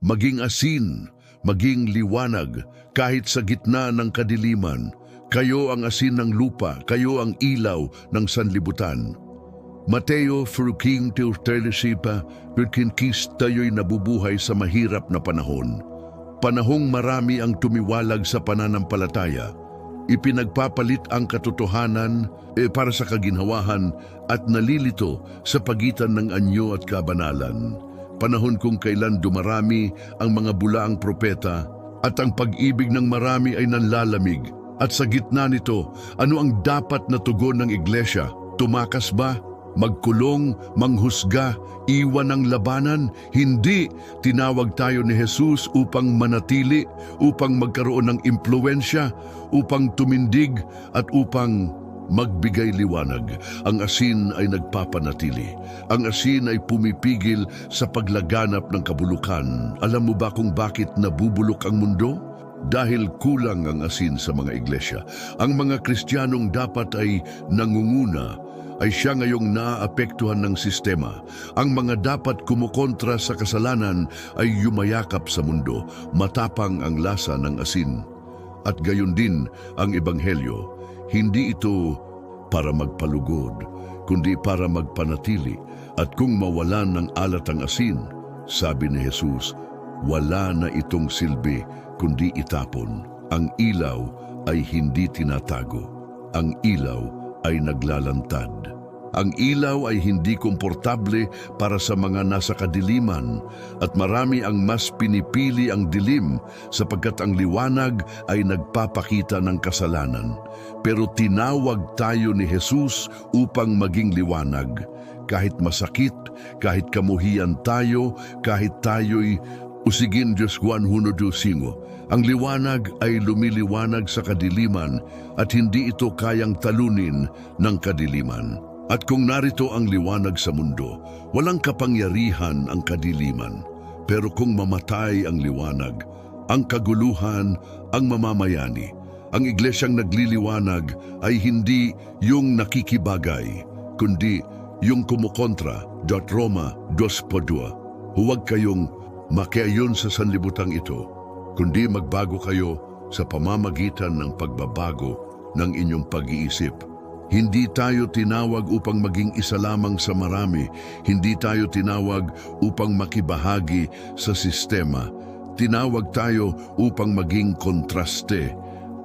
maging asin, maging liwanag, kahit sa gitna ng kadiliman. Kayo ang asin ng lupa, kayo ang ilaw ng sanlibutan. Mateo Fruking Teotelesipa, Birkinkis tayo'y nabubuhay sa mahirap na panahon. Panahong marami ang tumiwalag sa pananampalataya. Ipinagpapalit ang katotohanan eh, para sa kaginhawahan at nalilito sa pagitan ng anyo at kabanalan. Panahon kung kailan dumarami ang mga bulaang propeta at ang pag-ibig ng marami ay nanlalamig. At sa gitna nito, ano ang dapat na tugon ng iglesia? Tumakas ba? Magkulong, manghusga, iwan ng labanan? Hindi! Tinawag tayo ni Jesus upang manatili, upang magkaroon ng impluensya, upang tumindig, at upang magbigay liwanag. Ang asin ay nagpapanatili. Ang asin ay pumipigil sa paglaganap ng kabulukan. Alam mo ba kung bakit nabubulok ang mundo? Dahil kulang ang asin sa mga iglesia. Ang mga Kristiyanong dapat ay nangunguna ay siya ngayong naapektuhan ng sistema. Ang mga dapat kumukontra sa kasalanan ay yumayakap sa mundo. Matapang ang lasa ng asin. At gayon din ang ebanghelyo. Hindi ito para magpalugod, kundi para magpanatili. At kung mawalan ng alat ang asin, sabi ni Jesus, wala na itong silbi kundi itapon. Ang ilaw ay hindi tinatago. Ang ilaw ay naglalantad. Ang ilaw ay hindi komportable para sa mga nasa kadiliman at marami ang mas pinipili ang dilim sapagkat ang liwanag ay nagpapakita ng kasalanan. Pero tinawag tayo ni Jesus upang maging liwanag. Kahit masakit, kahit kamuhian tayo, kahit tayo'y usigin Diyos Juan 1.5, ang liwanag ay lumiliwanag sa kadiliman at hindi ito kayang talunin ng kadiliman. At kung narito ang liwanag sa mundo, walang kapangyarihan ang kadiliman. Pero kung mamatay ang liwanag, ang kaguluhan ang mamamayani. Ang iglesyang nagliliwanag ay hindi yung nakikibagay, kundi yung kumukontra. Roma 2.2 Huwag kayong makiayon sa sanlibutang ito, kundi magbago kayo sa pamamagitan ng pagbabago ng inyong pag-iisip. Hindi tayo tinawag upang maging isa lamang sa marami. Hindi tayo tinawag upang makibahagi sa sistema. Tinawag tayo upang maging kontraste.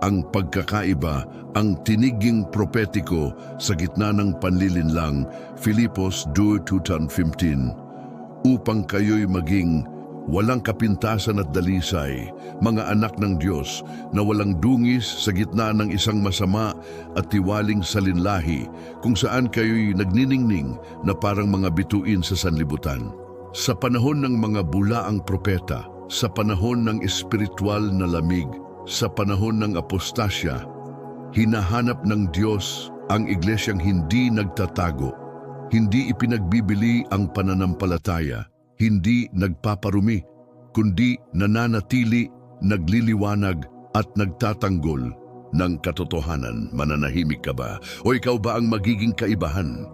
Ang pagkakaiba, ang tiniging propetiko sa gitna ng panlilinlang, Filipos 2.2.15, upang kayo'y maging walang kapintasan at dalisay, mga anak ng Diyos na walang dungis sa gitna ng isang masama at tiwaling salinlahi kung saan kayo'y nagniningning na parang mga bituin sa sanlibutan. Sa panahon ng mga bulaang propeta, sa panahon ng espiritual na lamig, sa panahon ng apostasya, hinahanap ng Diyos ang iglesyang hindi nagtatago, hindi ipinagbibili ang pananampalataya, hindi nagpaparumi, kundi nananatili, nagliliwanag at nagtatanggol ng katotohanan. Mananahimik ka ba? O ikaw ba ang magiging kaibahan?